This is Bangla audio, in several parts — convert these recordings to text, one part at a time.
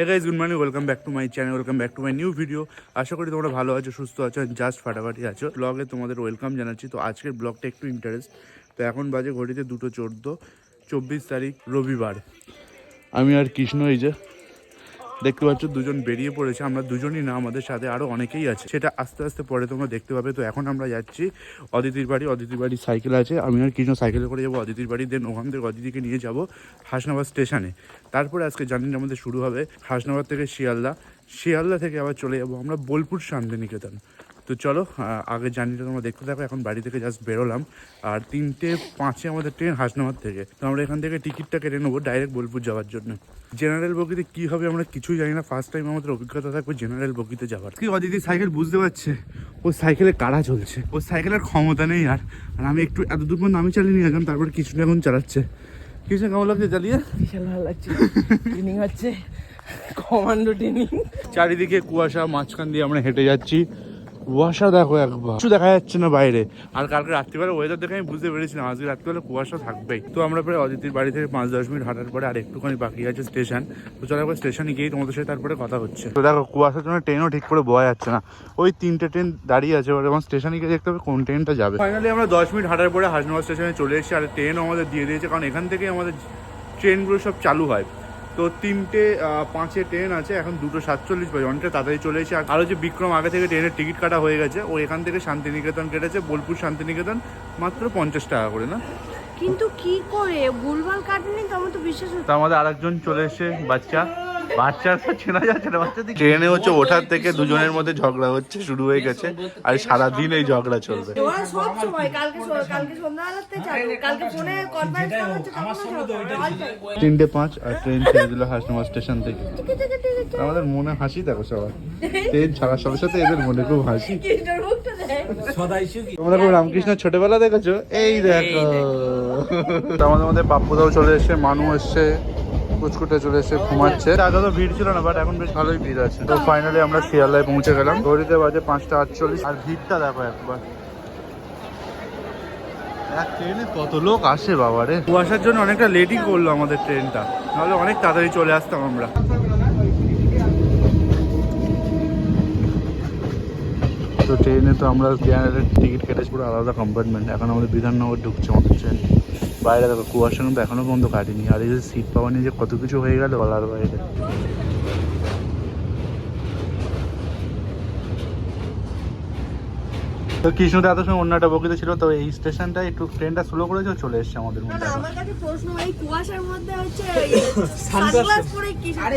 Hey guys good morning welcome back to my channel welcome back to my new video আশা করি তোমরা ভালো আছো, সুস্থ আছো জাস্ট ফাটাফাটি আছো। ব্লগে তোমাদের ওয়েলকাম জানাচ্ছি। তো আজকের ব্লগটা একটু ইন্টারেস্ট তো এখন বাজে ঘড়িতে দুটো চোদ্দ, চব্বিশ তারিখ রবিবার। আমি আর কৃষ্ণ এই যে দেখতে পাচ্ছ, দুজন বেরিয়ে পড়েছে। আমরা দুজনই না, আমাদের সাথে আরও অনেকেই আছে। সেটা আস্তে আস্তে পরে তোমরা দেখতে পাবে। তো এখন আমরা যাচ্ছি অদিতির বাড়ি। অদিতির বাড়ির সাইকেল আছে। আমি আর কিছু সাইকেলে করে যাব অদিতির বাড়ি। দেন ওখান থেকে অদিতিকে নিয়ে যাব হাসনাবাদ স্টেশনে। তারপরে আজকে জার্নি আমাদের শুরু হবে হাসনাবাদ থেকে শিয়ালদা। শিয়ালদা থেকে আবার চলে যাব আমরা বোলপুর শান্তিনিকেতন। তো চলো আগে আগের জার্নিটা তোমরা দেখতে থাকো এখন বাড়ি থেকে জাস্ট বেরোলাম। আর তিনটে পাঁচে আমাদের ট্রেন হাসনাবাদ থেকে। তো আমরা এখান থেকে টিকিটটা কেটে নেব ডাইরেক্ট বোলপুর যাওয়ার জন্য। জেনারেল বগিতে কি হবে আমরা কিছুই জানি না। ফার্স্ট টাইম আমাদের অভিজ্ঞতা থাকবে জেনারেল বগিতে যাওয়ার। কি অদিতি সাইকেল বুঝতে পারছে? ও সাইকেলে কাড়া চলছে? ও সাইকেলের ক্ষমতা নেই আর। আর আমি একটু এত দূর পর্যন্ত আমি চালিয়ে নিয়ে গেলাম তারপর কিছুটা এখন চালাচ্ছে। কিছু কেমন লাগছে চালিয়ে? বিশাল ভালো লাগছে। ট্রেনিং হচ্ছে। কমান্ডো ট্রেনিং চারিদিকে কুয়াশা মাঝখান দিয়ে আমরা হেঁটে যাচ্ছি। কুয়াশা দেখো একবার। কিছু দেখা যাচ্ছে না বাইরে। আর কালকে রাত্রিবেলা ওয়েদার দেখে আমি বুঝতে পেরেছিলাম আজকে রাত্রিবেলা কুয়াশা থাকবেই। তো আমরা প্রায় অদিতির বাড়ি থেকে পাঁচ দশ মিনিট হাঁটার পরে আর একটুখানি বাকি আছে স্টেশন তো চলো একবার স্টেশনে গিয়েই তোমাদের সাথে তারপরে কথা হচ্ছে। তো দেখো কুয়াশার জন্য ট্রেনও ঠিক করে বোয়া যাচ্ছে না। ওই তিনটে ট্রেন দাঁড়িয়ে আছে এবার এবং স্টেশনে গিয়ে দেখতে হবে কোন ট্রেনটা যাবে। ফাইনালি আমরা দশ মিনিট হাঁটার পরে হাসনাবাদ স্টেশনে চলে এসেছি আর ট্রেনও আমাদের দিয়ে দিয়েছে কারণ এখান থেকেই আমাদের ট্রেনগুলো সব চালু হয়। তো তিনটে পাঁচে ট্রেন আছে এখন দুটো সাতচল্লিশ বাজে অনেকটা তাড়াতাড়ি চলে এসে আর আরও যে বিক্রম আগে থেকে ট্রেনের টিকিট কাটা হয়ে গেছে ও এখান থেকে শান্তিনিকেতন কেটেছে বোলপুর শান্তিনিকেতন মাত্র পঞ্চাশ টাকা করে না? কিন্তু কি করে? ভুলভাল কাটেনি তো আমার তো বিশ্বাস হচ্ছে আমাদের আরেকজন চলে এসে বাচ্চা। বাচ্চার তো চেনা যাচ্ছে না বাচ্চা ট্রেনে হচ্ছে ওঠার থেকে দুজনের মধ্যে ঝগড়া হচ্ছে শুরু হয়ে গেছে আর সারাদিন এই ঝগড়া চলবে। তিনটে পাঁচ আর ট্রেন ছেড়ে দিল হাসনাবাদ স্টেশন থেকে। আমাদের মনে হাসি দেখো সবার। ট্রেন ছাড়ার সাথে সাথে এদের মনে খুব হাসি। তোমরা খুব রামকৃষ্ণ ছোটবেলা দেখেছ? এই দেখো। আমাদের মধ্যে পাপ্পুদাও চলে এসে মানু এসছে কুচকুটে চলে এসে ঘুমাচ্ছে। আগে তো ভিড় ছিল না বাট এখন বেশ ভালোই ভিড় আছে। তো ফাইনালি আমরা শিয়ালদায় পৌঁছে গেলাম। ঘড়িতে বাজে পাঁচটা আটচল্লিশ। আর ভিড়টা দেখো একবার। এক ট্রেনে কত লোক আসে বাবারে। কুয়াশার জন্য অনেকটা লেটই করল আমাদের ট্রেনটা। নাহলে অনেক তাড়াতাড়ি চলে আসতাম আমরা। তো ট্রেনে তো আমরা টিকিট কেটেছি, পুরো আলাদা কম্পার্টমেন্ট এখন আমাদের বিধাননগর ঢুকছে আমাদের ট্রেন। বাইরে দেখো কুয়াশা কিন্তু এখনও পর্যন্ত কাটেনি। আর এই যে সিট পাওয়া নিয়ে যে কত কিছু হয়ে গেল বলার বাইরে। তো কৃষ্ণদা এত সময় অন্য একটা বগিতে ছিল তো এই স্টেশনটা একটু ট্রেনটা স্লো করেছে চলে এসছে আমাদের মধ্যে না আমার কাছে প্রশ্ন এই কুয়াশার মধ্যে হচ্ছে সানগ্লাস পরে কি আরে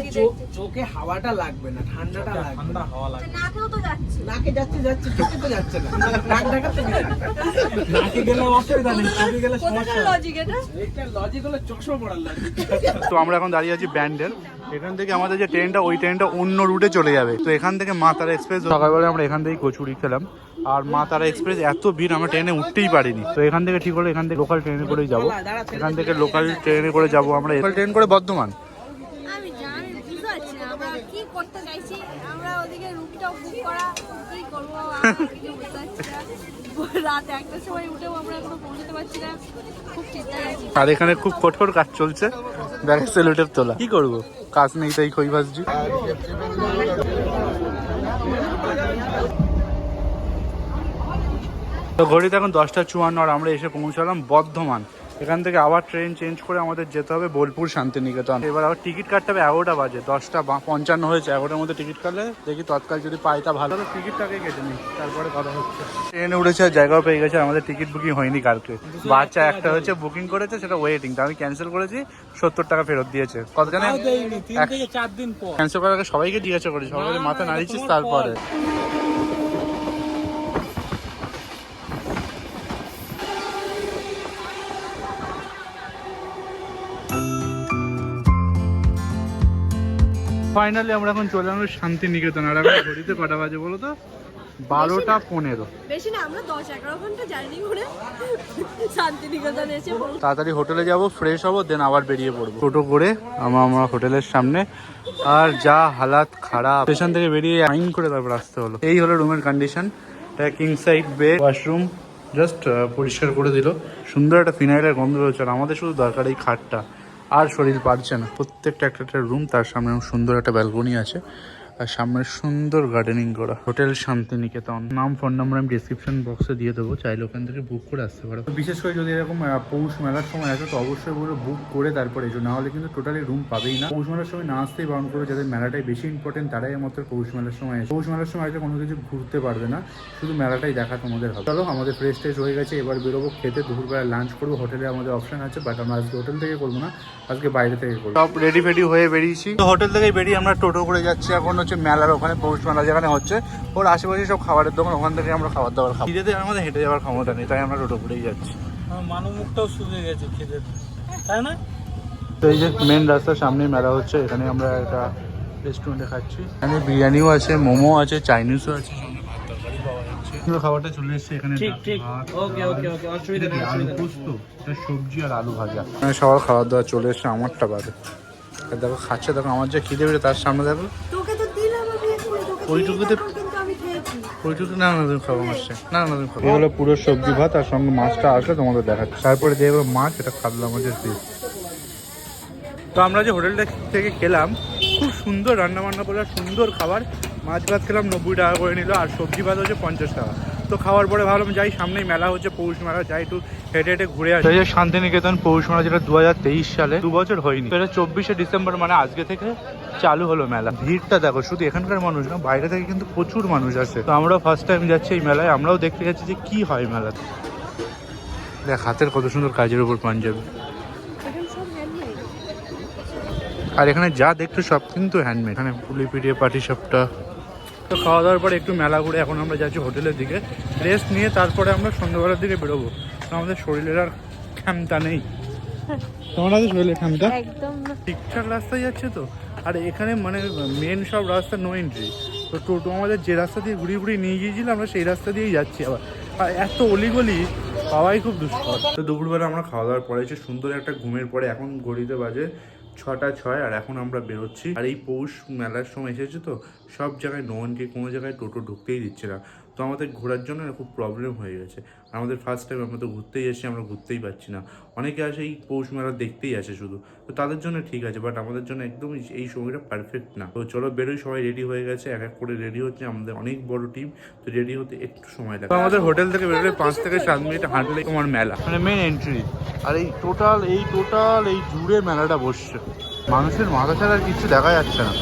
চোখে হাওয়াটা লাগবে না ঠান্ডাটা লাগবে ঠান্ডা হাওয়া লাগবে। নাকেও তো যাচ্ছে। নাকে যাচ্ছে যাচ্ছে চোখে তো যাচ্ছে না। নাক ঢাকা থেকে নাকে গেলে অসুবিধা নেই চোখে গেলে কোথাকার লজিক এটা? একটা লজিক হলো চশমা পড়ার লজিক তো আমরা এখন দাঁড়িয়ে আছি ব্যান্ডেল। এখান থেকে আমাদের যে ট্রেনটা ওই ট্রেনটা অন্য রুটে চলে যাবে। তো এখান থেকে মা তারা এক্সপ্রেস সকালবেলা আমরা এখান থেকে কচুরি খেলাম। আর মা তারা এক্সপ্রেস এত ভিড় আমরা ট্রেনে উঠতেই পারিনি। তো এখান থেকে ঠিক হলো এখান থেকে লোকাল ট্রেনে করেই যাব। এখান থেকে লোকাল ট্রেনে করে যাব আমরা। লোকাল ট্রেন করে বর্ধমান? আর এখানে খুব কঠোর কাজ চলছে। ব্যাগে সেলুটেপ তোলা। কি করব? কাজ নেই তাই খই ভাসছি তো ঘড়িতে এখন দশটা চুয়ান্ন আর আমরা এসে পৌঁছালাম বর্ধমান। এখান থেকে আবার ট্রেন চেঞ্জ করে আমাদের যেতে হবে বোলপুর শান্তিনিকেতন। এবার আবার টিকিট কাটতে হবে এগারোটা বাজে দশটা পঞ্চান্ন হয়েছে। এগারোটার মধ্যে টিকিট কাটলে দেখি তৎকাল যদি পাই তা ভালো। হবে টিকিটটাকে কেটে নিই তারপরে কথা হচ্ছে। ট্রেনে উঠেছে আর জায়গাও পেয়ে গেছে আমাদের টিকিট বুকিং হয়নি কালকে। বাচ্চা একটা হয়েছে বুকিং করেছে সেটা ওয়েটিং তা আমি ক্যান্সেল করেছি সত্তর টাকা ফেরত দিয়েছে। কত জানে? চার দিন পর। ক্যান্সেল করার আগে সবাইকে জিজ্ঞাসা করি সবাই মাথা নাড়িয়েছিস তারপরে। ফাইনালি আমরা এখন চলে আসলাম শান্তিনিকেতন। আর এখন ঘড়িতে কটা বাজে বলো তো? বারোটা পনেরো। বেশি না আমরা দশ এগারো ঘণ্টা জার্নি করে শান্তিনিকেতন এসে তাড়াতাড়ি হোটেলে যাব ফ্রেশ হব দেন আবার বেরিয়ে পড়ব। টোটো করে আমরা আমার হোটেলের সামনে। আর যা হালাত খারাপ। স্টেশন থেকে বেরিয়ে আইন করে তারপর আসতে হলো। এই হলো রুমের কন্ডিশন এটা king size bed washroom just পরিষ্কার করে দিল। সুন্দর একটা ফিনাইলের গন্ধ রয়েছে আর আমাদের শুধু দরকার এই খাটটা। আর শরীর পারছে না। প্রত্যেকটা একটা একটা রুম তার সামনে সুন্দর একটা ব্যালকনি আছে। আর সামনে সুন্দর গার্ডেনিং করা। হোটেল শান্তিনিকেতন। নাম ফোন নাম্বার আমি ডিসক্রিপশন বক্সে দিয়ে দেবো চাইলে ওখান থেকে বুক করে আসতে পারো। বিশেষ করে যদি এরকম পৌষ মেলার সময় আসো তো অবশ্যই বলো বুক করে তারপরে এসো। না হলে কিন্তু টোটালি রুম পাবেই না। পৌষ মেলার সময় না আসতেই বারণ করবে যাদের মেলাটাই বেশি ইম্পর্টেন্ট তারাই মাত্র পৌষ মেলার সময় আসে পৌষ মেলার সময় আসলে কোনো কিছু ঘুরতে পারবে না শুধু মেলাটাই দেখা তোমাদের হবে। চলো আমাদের ফ্রেশ ট্রেশ হয়ে গেছে এবার বেরোবো খেতে দুপুরবেলা লাঞ্চ করব। হোটেলে আমাদের অপশন আছে বাট আমরা আজকে হোটেল থেকে করব না আজকে বাইরে থেকে করব। সব রেডি ফেডি হয়ে বেরিয়েছি। তো হোটেল থেকে বেরিয়ে আমরা টোটো করে যাচ্ছি এখন হচ্ছে মেলার ওখানে পৌষ মেলা যেখানে হচ্ছে ওর আশেপাশে সব খাবারের দোকান ওখান থেকে আমরা খাবার দাবার খাব। খিদেতে আমাদের হেঁটে যাওয়ার ক্ষমতা নেই তাই আমরা টোটো করেই যাচ্ছি। আমার মানব মুখটাও শুকিয়ে গেছে খিদে তাই না? তো এই যে মেন রাস্তার সামনে মেলা হচ্ছে এখানে আমরা একটা রেস্টুরেন্টে খাচ্ছি। এখানে বিরিয়ানিও আছে মোমো আছে চাইনিজও আছে। সঙ্গে ভাত তরকারি পাওয়া যাচ্ছে পুরো খাবারটা চলে এসেছে এখানে সবজি আর আলু ভাজা। সবার খাবার দাবার চলে এসেছে আমারটা বাদে। দেখো খাচ্ছে দেখো আমার যে খিদে বেড়ে তার সামনে দেখো তোকে তো দিলাম আমি এক্ষুনি, তোকে দিয়ে ওইটুকুতে ওইটুকু না না তুমি খাব মাছটা না না তুমি খাব এগুলো পুরো সবজি ভাত আর সঙ্গে মাছটা আসলে তোমাদের দেখাচ্ছি। তারপরে দেখব মাছ এটা খাবলা মাছের পিস তো আমরা যে হোটেলটা থেকে খেলাম খুব সুন্দর রান্না বান্না করে সুন্দর খাবার। মাছ ভাত খেলাম নব্বই টাকা করে নিল আর সবজি ভাত হচ্ছে পঞ্চাশ টাকা। তো খাওয়ার পরে ভাবলাম যাই, সামনেই মেলা হচ্ছে, পৌষ মেলা, যাই একটু হেঁটে হেঁটে ঘুরে আসি। যে শান্তিনিকেতন পৌষ মেলা যেটা দু হাজার তেইশ সালে, দু বছর হয়নি। এটা চব্বিশে ডিসেম্বর মানে আজকে থেকে চালু হলো মেলা। ভিড়টা দেখো, শুধু এখানকার মানুষ না, বাইরে থেকে কিন্তু প্রচুর মানুষ আসে। তো আমরাও ফার্স্ট টাইম যাচ্ছি এই মেলায়, আমরাও দেখতে যাচ্ছি যে কি হয় মেলাতে। দেখ, হাতের কত সুন্দর কাজের উপর পাঞ্জাবি। আর এখানে যা দেখছ সব কিন্তু হ্যান্ডমেড এখানে পুলি পিড়িয়ে পাটি সবটা তো খাওয়া দাওয়ার পরে একটু মেলা ঘুরে এখন আমরা যাচ্ছি হোটেলের দিকে। রেস্ট নিয়ে তারপরে আমরা সন্ধ্যাবেলার দিকে বেরোবো। আমাদের শরীরের আর ক্ষমতা নেই। তোমার আছে শরীরের ক্ষমতা? ঠিকঠাক রাস্তায় যাচ্ছে তো? আর এখানে মানে মেন সব রাস্তা নো এন্ট্রি তো টোটো আমাদের যে রাস্তা দিয়ে ঘুরিয়ে ঘুরিয়ে নিয়ে গিয়েছিল আমরা সেই রাস্তা দিয়েই যাচ্ছি আবার। আর এত অলিগলি পাওয়াই খুব দুষ্কর। তো দুপুরবেলা আমরা খাওয়া দাওয়ার পরে এসে সুন্দর একটা ঘুমের পরে এখন ঘড়িতে বাজে ছটা ছয়, আর এখন আমরা বেরোচ্ছি। আর এই পৌষ মেলার সময় এসেছে তো, সব জায়গায় নোয়ানকে কোনো জায়গায় টোটো ঢুকতেই দিচ্ছে না। তো আমাদের ঘোরার জন্য খুব প্রবলেম হয়ে গেছে। আমাদের ফার্স্ট টাইম আমরা তো ঘুরতেই এসেছি আমরা ঘুরতেই পারছি না। অনেকে আসে এই পৌষ মেলা দেখতেই আসে শুধু। তো তাদের জন্য ঠিক আছে বাট আমাদের জন্য একদম এই- সময়টা পারফেক্ট না। তো চলো বেরোই সবাই রেডি হয়ে গেছে এক এক করে রেডি হচ্ছে আমাদের অনেক বড় টিম তো রেডি হতে একটু সময় লাগে আমাদের হোটেল থেকে বেরোলে পাঁচ থেকে সাত মিনিট হাঁটলে তোমার মেলা। মানে মেন এন্ট্রি আর এই টোটাল এই টোটাল এই জুড়ে মেলাটা বসছে। মানুষের মাথা ছাড়া আর কিছু দেখা যাচ্ছে না।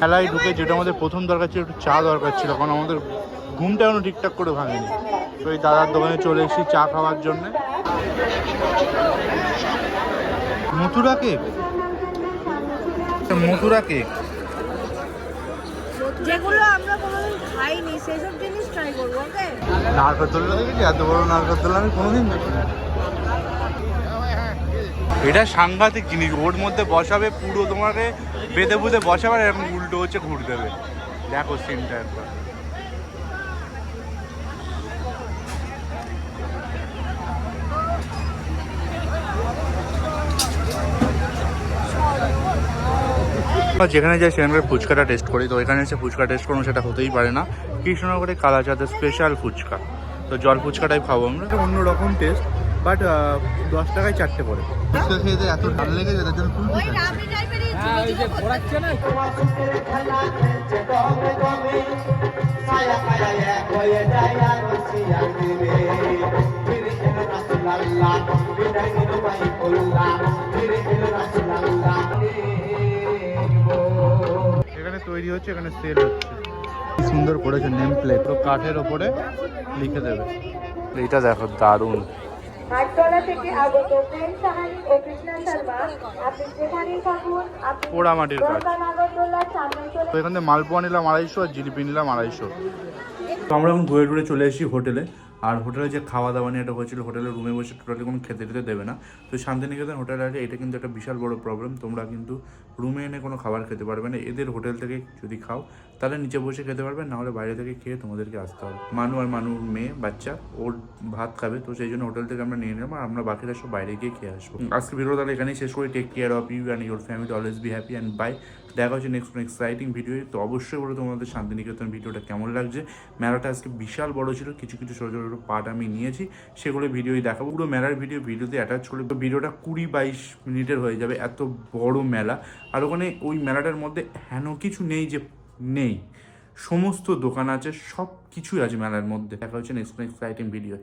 মেলায় ঢুকে যেটা আমাদের প্রথম দরকার ছিল একটু চা দরকার ছিল কারণ আমাদের ঘুমটা এখনও ঠিকঠাক করে ভাঙেনি। তো এই দাদার দোকানে চলে এসেছি চা খাওয়ার জন্য। মথুরা কেক? মথুরা কেক। যেগুলো আমরা কোনোদিন খাইনি সেসব জিনিস ট্রাই করব ওকে নারকেলতলা দেখেছি? এত বড় নারকেলতলা আমি কোনোদিন দেখিনি। এটা সাংঘাতিক জিনিস। ওর মধ্যে বসাবে পুরো তোমাকে বেঁধে বুঝে বসাবে এরকম উল্টো হচ্ছে ঘুর দেবে। দেখো সিনটা একবার। যেখানে যাই সেখানকার ফুচকাটা টেস্ট করি। তো এখানে এসে ফুচকা টেস্ট করব সেটা হতেই পারে না। কৃষ্ণনগরে কালাচাঁদের স্পেশাল ফুচকা। তো জল ফুচকাটাই খাব আমরা। অন্য রকম টেস্ট বাট দশ টাকায় চারটে পড়ে। ফুচকা খেতে এত ভালো লেগেছে তার জন্য হ্যাঁ এখানে তৈরি হচ্ছে এখানে সেল হচ্ছে। কি সুন্দর করেছে নেম প্লেট তো কাঠের ওপরে লিখে দেবে। এইটা দেখো দারুণ। হাটতলা থেকে আগত প্রেম সাহানি ও কৃষ্ণা শর্মা আপনি যেখানেই থাকুন আপনি পোড়ামাটির কাজ। তো এখান থেকে মালপোয়া নিলাম আড়াইশো আর জিলিপি নিলাম আড়াইশো। তো আমরা এখন ঘুরে ঘুরে চলে এসেছি হোটেলে। আর হোটেলে যে খাওয়া দাওয়া নিয়ে একটা হয়েছিল হোটেলের রুমে বসে টোটালি কোনো খেতে টেতে দেবে না। তো শান্তিনিকেতন হোটেল আছে এটা কিন্তু একটা বিশাল বড় প্রবলেম তোমরা কিন্তু রুমে এনে কোনো খাবার খেতে পারবে না। এদের হোটেল থেকে যদি খাও তাহলে নিচে বসে খেতে পারবে না হলে বাইরে থেকে খেয়ে তোমাদেরকে আসতে হবে। মানু আর মানুর মেয়ে বাচ্চা ওর ভাত খাবে তো সেই জন্য হোটেল থেকে আমরা নিয়ে নিলাম আর আমরা বাকিরা সব বাইরে গিয়ে খেয়ে আসব। আজকে ভিডিও তাহলে এখানেই শেষ করি। Take care of you and your family always be happy and bye দেখা হচ্ছে নেক্সট এক্সাইটিং ভিডিও তো অবশ্যই বলো তোমাদের শান্তিনিকেতন ভিডিওটা কেমন লাগছে। মেলাটা আজকে বিশাল বড় ছিল কিছু কিছু ছোটো ছোটো পার্ট আমি নিয়েছি, সেগুলো ভিডিওই দেখাবো। পুরো মেলার ভিডিও ভিডিওতে অ্যাটাচ করে ভিডিওটা কুড়ি বাইশ মিনিটের হয়ে যাবে, এত বড় মেলা। আর ওখানে ওই মেলাটার মধ্যে হেন কিছু নেই যে নেই। সমস্ত দোকান আছে সব কিছুই আছে মেলার মধ্যে। দেখা হচ্ছে নেক্সট এক্সাইটিং ভিডিও